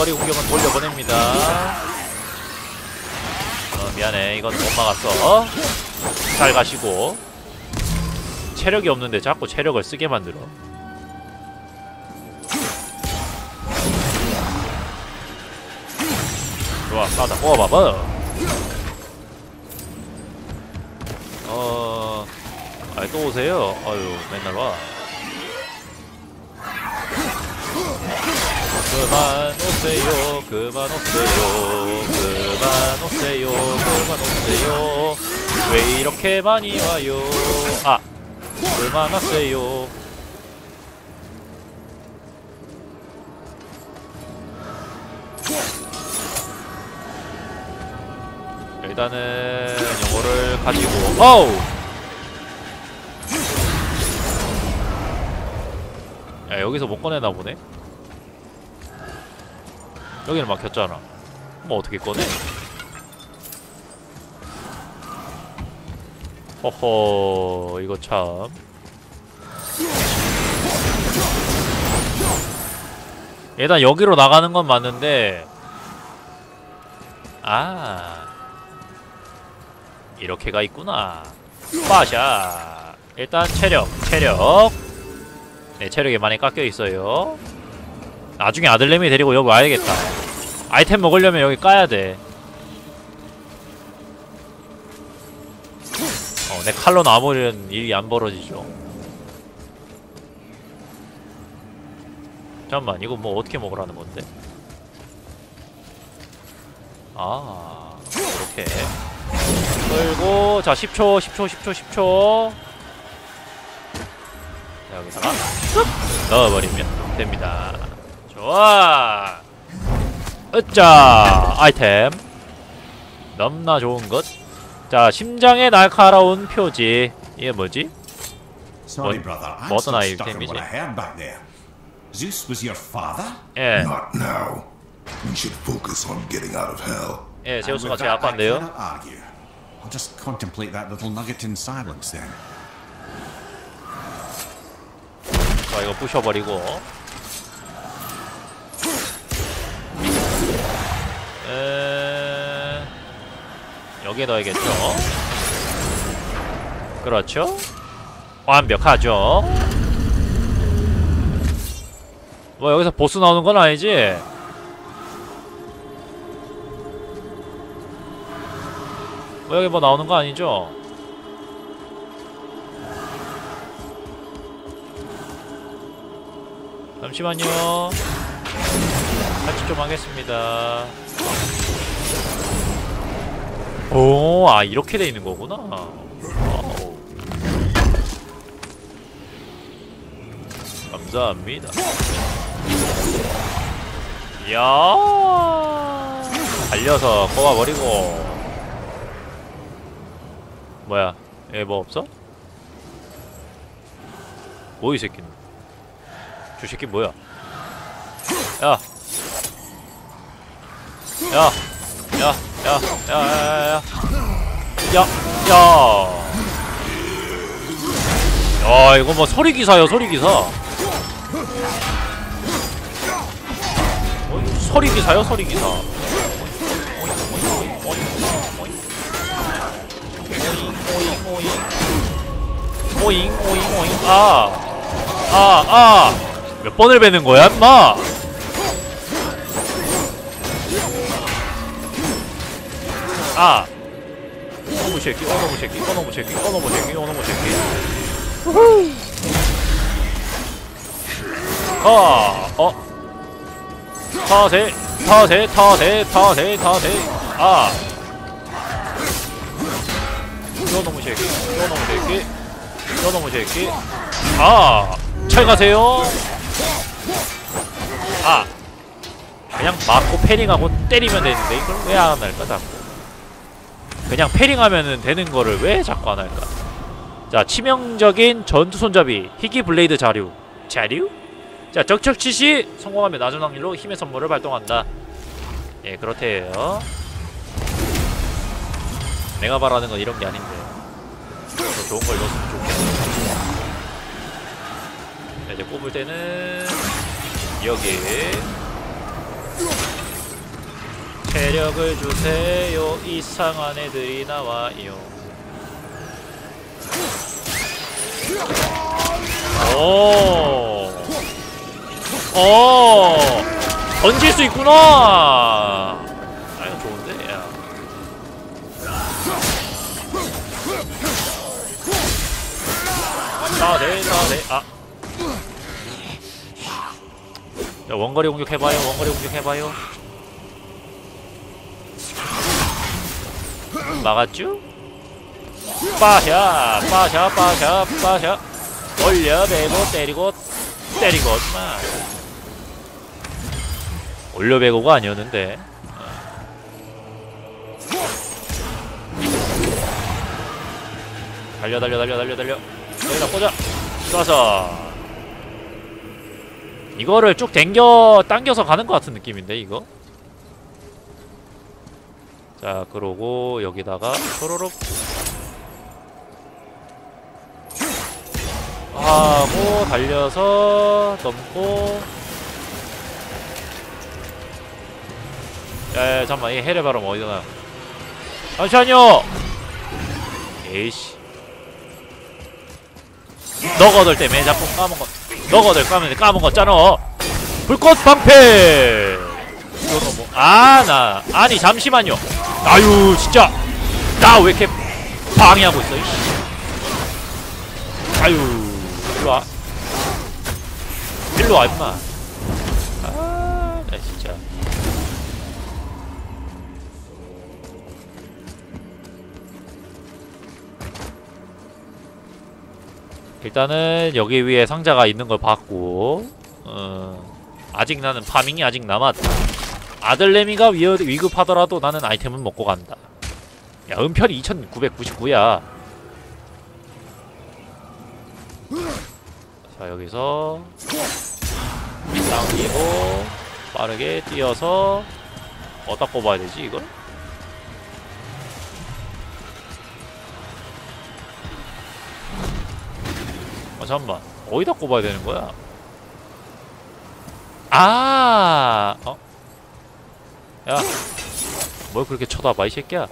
원거리 공격은 돌려보냅니다. 어, 미안해. 이건 못 막았어. 잘 가시고. 체력이 없는데 자꾸 체력을 쓰게 만들어. 좋아, 싸다. 뽑아봐봐. 어, 아이, 또 오세요. 아유, 맨날 와. 그만 오세요, 그만 오세요, 그만 오세요, 그만 오세요. 왜 이렇게 많이 와요? 아, 그만 왔어요. 일단은 영어를 가지고 어우 야 여기서 못 꺼내나 보네 여기는 막혔잖아. 뭐 어떻게 꺼내? 허허 이거 참. 일단 여기로 나가는 건 맞는데 아 이렇게가 있구나. 빠샤. 일단 체력 체력. 네 체력이 많이 깎여 있어요 나중에 아들내미 데리고 여기 와야겠다. 아이템 먹으려면 여기 까야 돼. 어, 내 칼로 나무는 일이 안 벌어지죠. 잠깐만 이거 뭐 어떻게 먹으라는 건데? 아 이렇게. 끌고 자 10초 10초 10초 10초. 자, 여기다가 쓱 넣어버리면 됩니다 좋아 으짜 아이템 넘나 좋은 것 자 심장에 날카로운 표지 이게 뭐지? I heard back there. Zeus was your father? 예, Not now. We should focus on getting out of hell. 예 제우스가 제 아빠인데요. I'll just contemplate that little nugget in silence then. 자 이거 부셔버리고 여기에 넣어야겠죠? 그렇죠? 완벽하죠? 뭐 여기서 보스 나오는 건 아니지? 뭐 여기 뭐 나오는 거 아니죠? 잠시만요. 같이 좀 하겠습니다. 오, 아 이렇게 돼 있는 거구나. 와우. 감사합니다. 이야, 달려서 뽑아버리고. 뭐야? 얘 뭐 없어? 뭐 이 새끼는? 저 새끼 뭐야? 야. 야. 야. 야. 야. 야. 야. 야. 야. 야, 이거 뭐 소리 기사요, 소리 기사. 어, 소리 기사요, 소리 기사. 오잉, 오잉, 오잉. 아. 아, 아! 몇 번을 뵈는 거야, 인마? 아! 어놈의 새끼, 어놈의 새끼, 어놈의 새끼, 어놈의 새끼, 어놈의 새끼. 아, 어? 타세, 타세, 타세, 타세, 타세. 아! 이놈의 새끼, 이놈의 새끼, 이놈의 새끼. 아! 잘 가세요. 아 그냥 맞고 패링하고 때리면 되는데 이걸 왜 안 할까 자꾸 그냥 패링하면은 되는 거를 왜 자꾸 안 할까? 자 치명적인 전투 손잡이 희귀 블레이드 자류. 자류? 자 적척치 시 성공하면 낮은 확률로 힘의 선물을 발동한다. 예 그렇대요. 내가 바라는 건 이런 게 아닌데. 더 좋은 걸 넣었으면 좋겠네. 자, 이제 뽑을 때는 여기 체력을 주세요 이상한 애들이 나와요 오. 오. 던질 수 있구나. 아 이거 좋은데. 야. 나네 나네 아. 야 원거리 공격 해봐요. 원거리 공격 해봐요. 막았죠? 빠샤 빠샤 빠샤 빠샤. 올려 배고 때리고 때리고 마. 올려 배고가 아니었는데. 달려 달려 달려 달려 달려. 여기다 꽂아. 쏴서. 이거를 쭉 당겨 당겨서 가는 것 같은 느낌인데 이거 자 그러고 여기다가 초로록. 하고 달려서 넘고. 야야 잠깐만 이 해를 바람 어디다 놔 잠시만요! 에이씨. 너거들 때문에 자꾸 까먹어. 너거들 까면 까먹었잖아. 불꽃 방패! 이거는 뭐아 나 아니 잠시만요 아유 진짜. 나 왜 이렇게 방해하고 있어 이씨. 아유 일로와. 일로와 임마. 아나 진짜. 일단은 여기 위에 상자가 있는 걸 봤고 어, 아직 나는 파밍이 아직 남았다 아들내미가 위, 위급하더라도 나는 아이템은 먹고 간다 야 은편이 2999야 자 여기서 당기고 빠르게 뛰어서 어디다 꼽아야 되지 이걸? 어 잠깐만 어디다 꼽아야 되는 거야? 아 어? 야, 뭘 그렇게 쳐다봐 이 새끼야?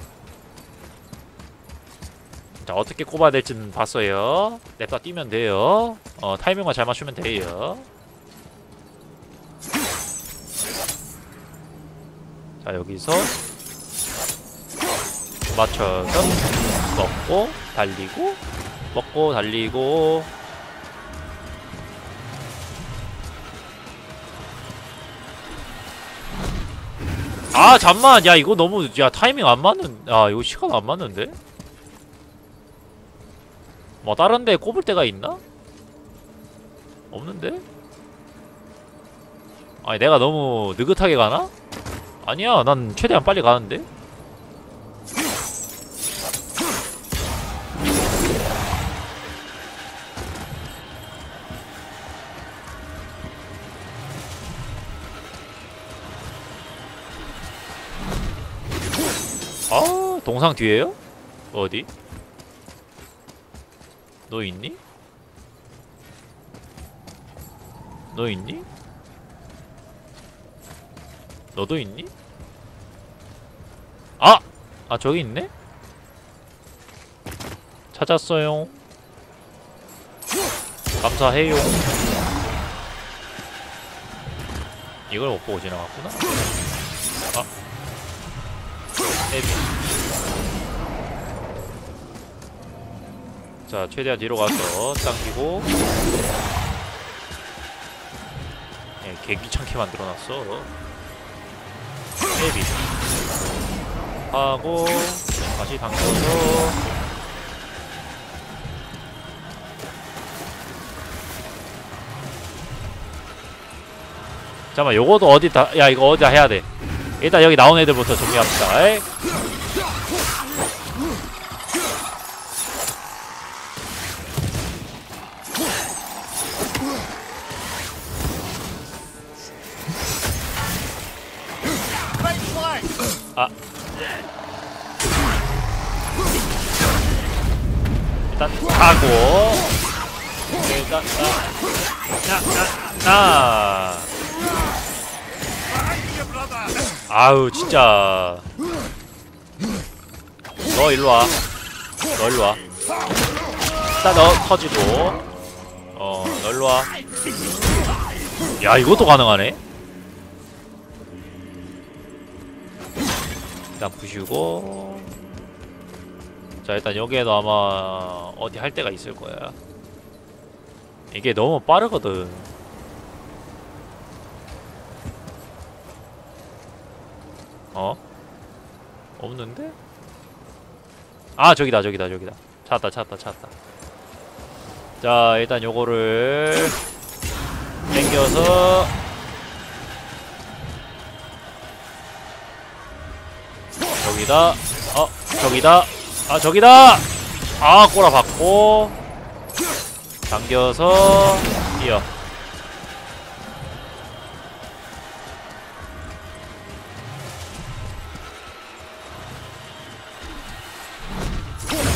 자 어떻게 꼽아야 될지는 봤어요. 냅다 뛰면 돼요. 어 타이밍만 잘 맞추면 돼요. 자 여기서 맞춰서 먹고 달리고 먹고 달리고 아 잠만 야 이거 너무 야 타이밍 안 맞는 아 이거 시간 안 맞는데 뭐 다른 데 꼽을 데가 있나? 없는데? 아니 내가 너무 느긋하게 가나? 아니야 난 최대한 빨리 가는데 아 동상 뒤에요? 어디? 너 있니? 너 있니? 너도 있니? 아! 아 저기 있네? 찾았어요 감사해요 이걸 못 보고 지나갔구나 아 에비 자 최대한 뒤로 가서 당기고. 예, 개 귀찮게 만들어놨어. 에비. 하고 다시 당겨서. 잠깐만 요거도 어디 다 야 이거 어디다 해야 돼? 일단 여기 나온 애들부터 정리합시다. 에이. 아우 진짜 너 일로 와. 너 일로 와. 일단 너 터지고. 어, 너 일로 와. 야, 이것도 가능하네. 일단 부시고. 자, 일단 여기에도 아마 어디 할 데가 있을 거야. 이게 너무 빠르거든. 어? 없는데? 아 저기다 저기다 저기다. 찾았다 찾았다 찾았다. 자 일단 요거를 당겨서 저기다. 어 저기다. 아 저기다! 아 꼬라 받고. 당겨서 뛰어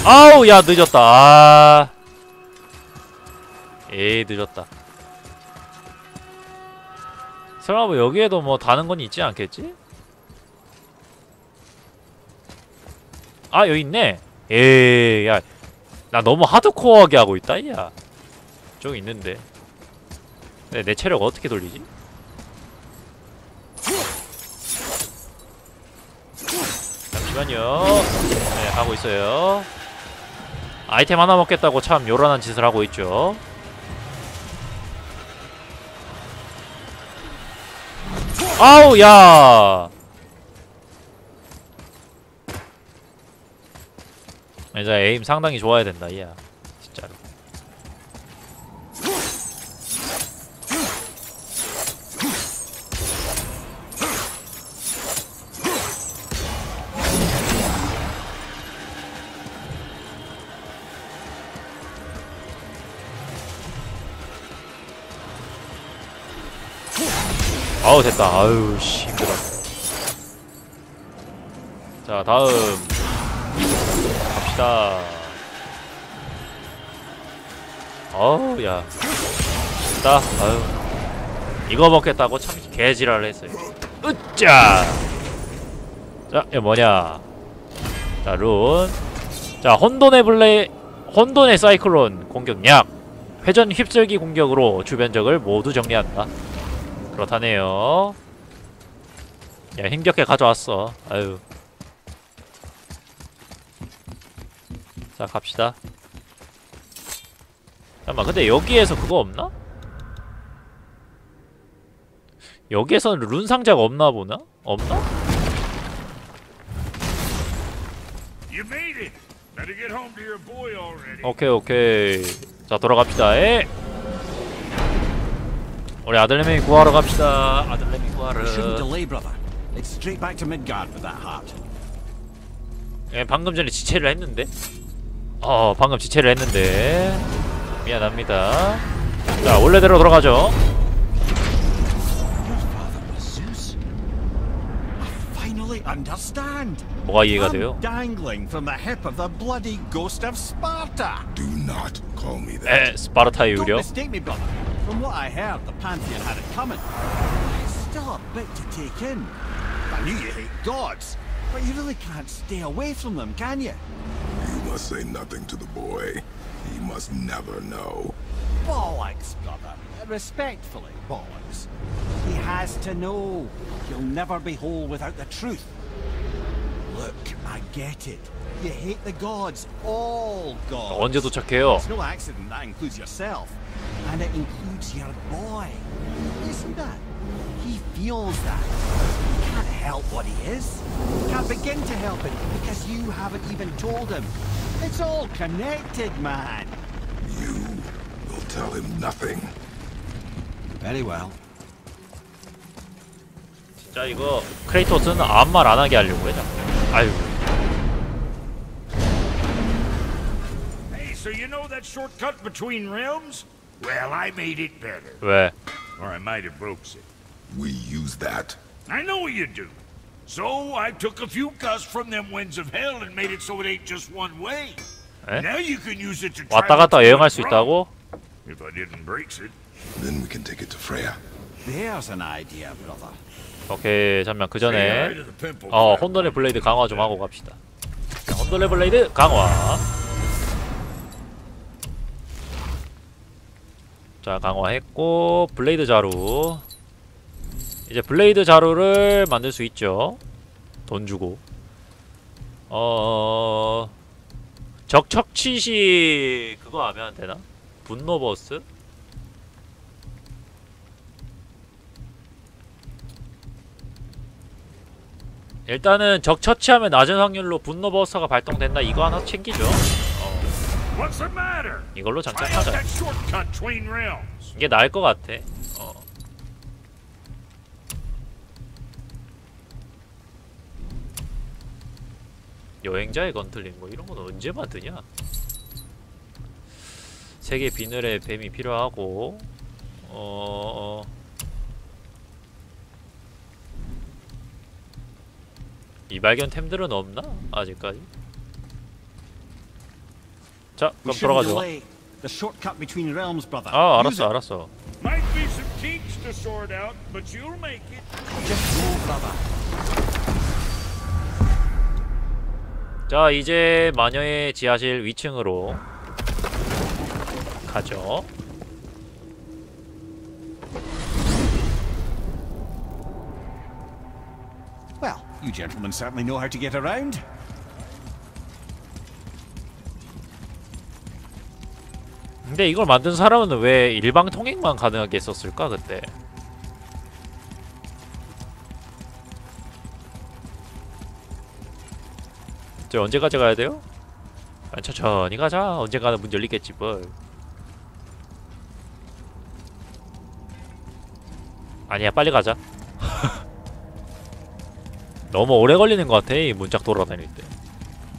아우 야 늦었다. 아. 에이 늦었다. 설마 뭐 여기에도 뭐 다는 건 있지 않겠지? 아 여기 있네. 에이 야나 너무 하드코어하게 하고 있다 야. 저기 있는데. 근데 내 체력 어떻게 돌리지? 잠시만요. 네 하고 있어요 아이템 하나 먹겠다고 참 요란한 짓을 하고 있죠. 아우 야. 이제 에임 상당히 좋아야 된다 이야 아우 됐다. 아유 씨 힘들어. 자 다음. 갑시다. 어우 야. 됐다. 아유. 이거 먹겠다고 참 개지랄을 했어요. 으짜! 자 이거 뭐냐? 자룬자 혼돈의 블레 혼돈의 사이클론 공격약. 회전 휩쓸기 공격으로 주변 적을 모두 정리한다 그렇다네요. 야 힘겹게 가져왔어. 아유. 자 갑시다. 잠깐만 근데 여기에서 그거 없나? 여기에서는 룬 상자가 없나 보나? 없나? 오케이 오케이. 자 돌아갑시다. 에. 우리 아들내미 구하러 갑시다. 아들내미 구하러. We shouldn't delay, brother. It's straight back to Midgard with that heart. 예, 방금 전에 지체를 했는데. 어, 방금 지체를 했는데. 미안합니다. 자, 원래대로 돌아가죠. 뭐가 이해가 I'm 돼요? dangling from the hip of the bloody ghost of Sparta. Do not call me that. 에, 스파르타의 Don't 유령. mistake me, brother. From what I heard, the Pantheon had it coming. It's still a bit to take in. I knew you hate gods, but you really can't stay away from them, can you? You must say nothing to the boy. He must never know. Bollocks, brother. Respectfully, bollocks. He has to know. He'll never be whole without the truth. Look, I get it. You hate the gods, all gods. 언제 도착해요? It's no accident that includes yourself. And it includes your boy. You see that? He feels that. He can't help what he is. Can't begin to help it because you haven't even told him. It's all connected, man. You will tell him nothing. Very well. 진짜 이거 크레이토스는 아무 말 안 하게 하려고 해, 자꾸. 아유. Hey, so you know that shortcut between realms? Well, I made it better. 왜? Or I might have broke it. We use that. I know you do. So I took a few gusts from them winds of hell and made it so it ain't just one way. 에? Now you can use it to 왔다 갔다 여행할 수. 있다고? If I didn't break it. Then we can take it to Freya. There's an idea, brother. 오케이 잠깐 그 전에 to the pimple 어. 혼돈의 블레이드 강화 좀 하고 갑시다 자, 혼돈의 블레이드 강화 자 강화했고 블레이드 자루. 이제 블레이드 자루를 만들 수 있죠. 돈 주고. 어 적척치시 그거 하면 되나? 분노 버스? 일단은 적 처치하면 낮은 확률로 분노 버스가 발동된다. 이거 하나 챙기죠 이걸로 장착하자. 이게 나을 것 같아. 어. 여행자의 건틀림 뭐 이런 건 언제 만드냐? 세계 비늘의 뱀이 필요하고. 어... 이 발견 템들은 없나? 아직까지 자 We 그럼 돌아가죠 delay. The shortcut between realms, brother. 아 알았어. 알았어 Might be some kinks to sort out, but you'll make it. Just go, brother. 자 이제 마녀의 지하실 위층으로 가죠 Well, you gentlemen certainly know how to get around. 근데 이걸 만든 사람은 왜 일방 통행만 가능하게 했었을까 그때? 저 언제까지 가야 돼요? 아, 천천히 가자. 언젠가는 문 열리겠지 뭘. 아니야 빨리 가자. 너무 오래 걸리는 것 같아 이 문짝 돌아다닐 때.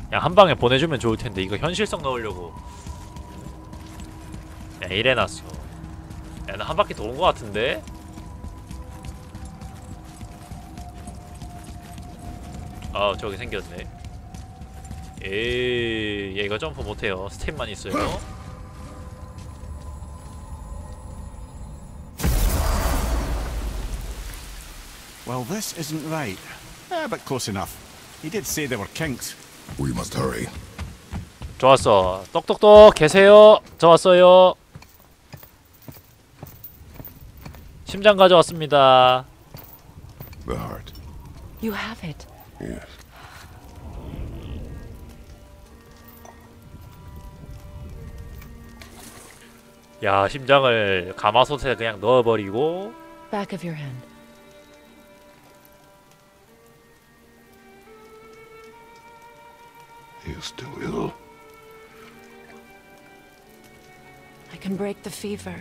그냥 한 방에 보내주면 좋을 텐데 이거 현실성 넣으려고 야 이래놨어 야 나 한 바퀴 도는 것 같은데? 아 저기 생겼네 에이 얘가 점프 못해요 스텝만 있어요 Well, this isn't right. Eh, but close enough. He did say there were kinks. We must hurry. 좋았어 똑똑똑 계세요 저 왔어요 심장 가져왔습니다 The heart. You have it. Yes. 야 심장을 가마솥에 그냥 넣어버리고 Back of your hand. He is still ill. I can break the fever.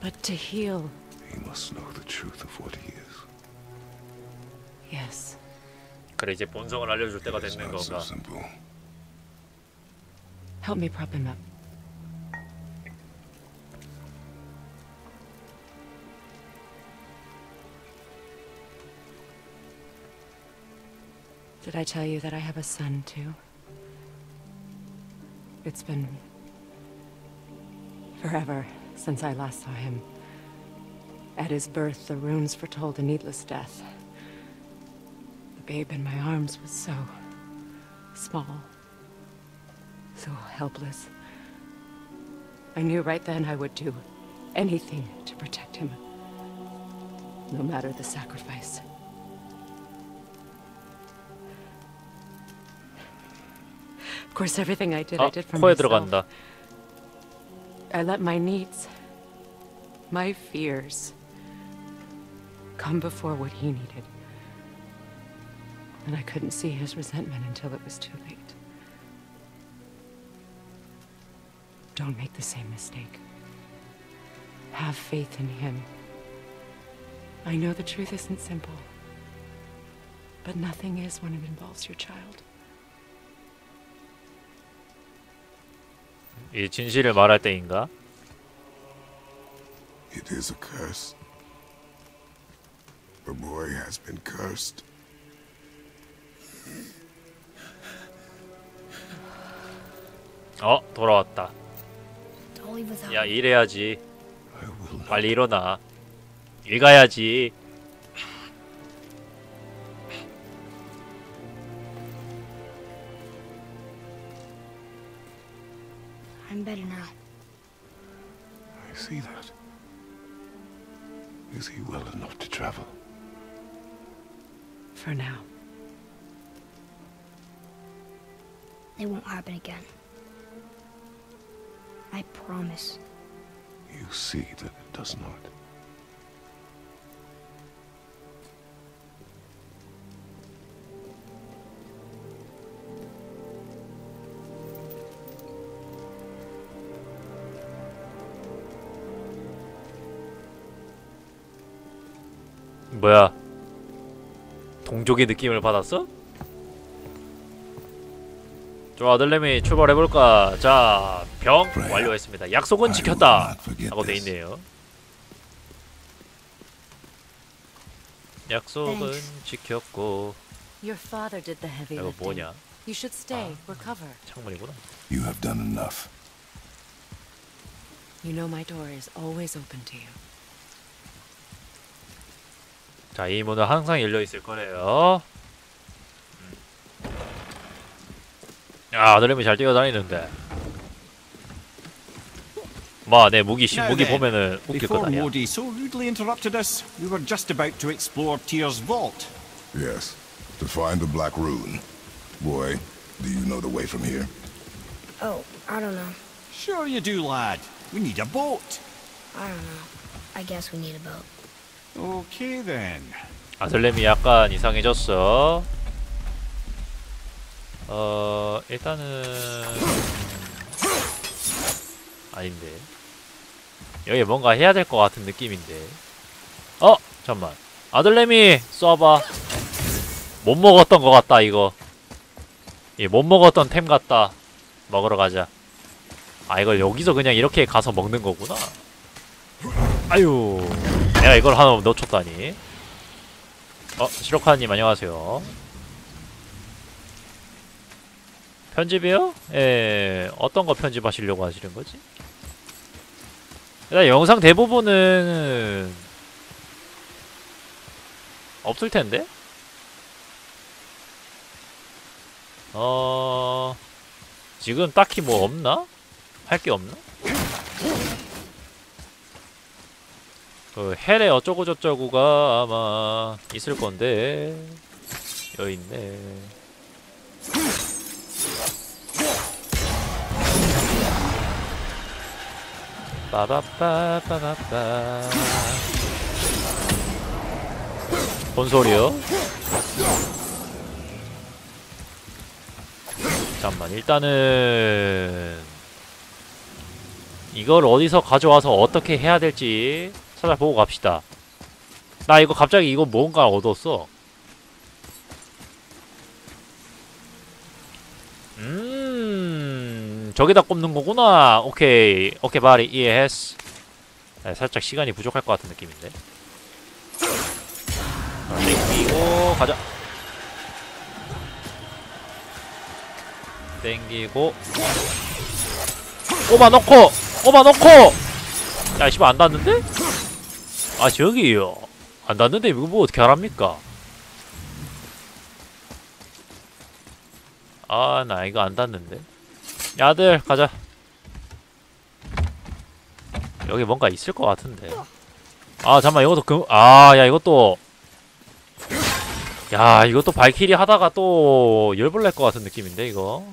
But to heal, He must know the truth of what he is. yes. 그래 이제 본성을 알려줄 때가 It's 됐는 not so 건가 simple. Help me prop him up. Did I tell you that I have a son too? It's been forever since I last saw him. At his birth, the runes foretold a needless death. The babe in my arms was so small, so helpless. I knew right then I would do anything to protect him, no matter the sacrifice. Of course, everything I did, I 아 did for 코에 myself. 들어간다 I let my needs, my fears, come before what he needed. And I couldn't see his resentment until it was too late. Don't make the same mistake. Have faith in him. I know the truth isn't simple, but nothing is when it involves your child. 이 진실을 말할 때인가? It is a curse. The boy has been cursed. 어 돌아왔다 야. 일해야지 I will not. 빨리 일어나 일 가야지 It won't happen again. I promise. You see that it does not. 뭐야? 동족의 느낌을 받았어? 좋아 아들내미 출발해볼까 자 병 완료했습니다 약속은 지켰다 하고 돼있네요 약속은 지켰고 이거. 뭐냐 recover. 창문이구나 You have done enough. You know my door is always open to you. 자, 이 문은 항상 열려 있을 거래요. 야, 아들내미 잘 뛰어다니는데. 뭐, 내 무기 시, Now 무기 then, 보면은 웃길 거다. Before 야. Modi so rudely interrupted us, we were just about to explore Tyr's vault. Yes, to find the Black Rune. Boy, do you know the way from here? Oh, I don't know. Sure you do, lad. We need a boat. I don't know. I guess we need a boat. Okay then. 아들내미 약간 이상해졌어. 어, 일단은 아닌데. 여기 뭔가 해야 될 것 같은 느낌인데. 어, 잠만. 아들내미 쏴봐. 못 먹었던 것 같다 이거. 예, 못 먹었던 템 같다. 먹으러 가자. 아 이걸 여기서 그냥 이렇게 가서 먹는 거구나. 아유, 내가 이걸 하나 놓쳤다니. 어, 시로카님 안녕하세요. 편집이요? 예, 어떤 거 편집하시려고 하시는 거지? 일단 영상 대부분은 없을 텐데? 어, 지금 딱히 뭐 없나? 할 게 없나? 그 헬의 어쩌고저쩌고가 아마 있을 건데 여기 있네. 빠바빠빠바빠 뭔 소리요? 잠만 일단은 이걸 어디서 가져와서 어떻게 해야 될지 찾아보고 갑시다. 나 이거 갑자기 이거 뭔가 얻었어. 음, 저기다 꼽는 거구나. 오케이, 오케이, 바리 이해했어. 네, 살짝 시간이 부족할 것 같은 느낌인데. 자, 땡기고 가자. 땡기고 꼽아 넣고, 꼽아 넣고. 야, 씨발 안 닿는데? 아 저기요 안 닿는데 이거 뭐 어떻게 하랍니까 아 나 이거 안 닿는데 야들 가자. 여기 뭔가 있을 것 같은데. 아 잠만 이것도 그아야 이것도. 야 이것도 발키리 하다가 또 열불 낼것 같은 느낌인데 이거.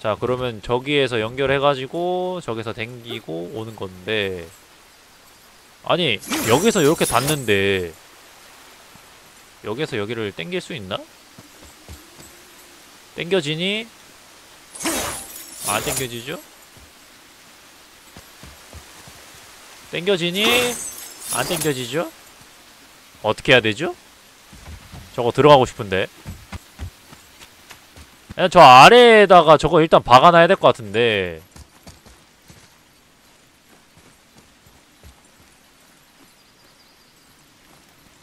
자 그러면 저기에서 연결해가지고 저기서 댕기고 오는 건데. 아니 여기서 이렇게 닿는데 여기서 여기를 땡길 수 있나? 땡겨지니? 안 땡겨지죠? 땡겨지니? 안 땡겨지죠? 어떻게 해야 되죠? 저거 들어가고 싶은데 그냥 저 아래에다가 저거 일단 박아놔야 될 것 같은데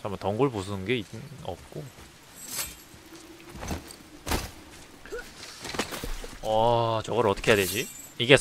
잠깐만 덩굴 부수는 게 있, 없고 어 저걸 어떻게 해야 되지? 이게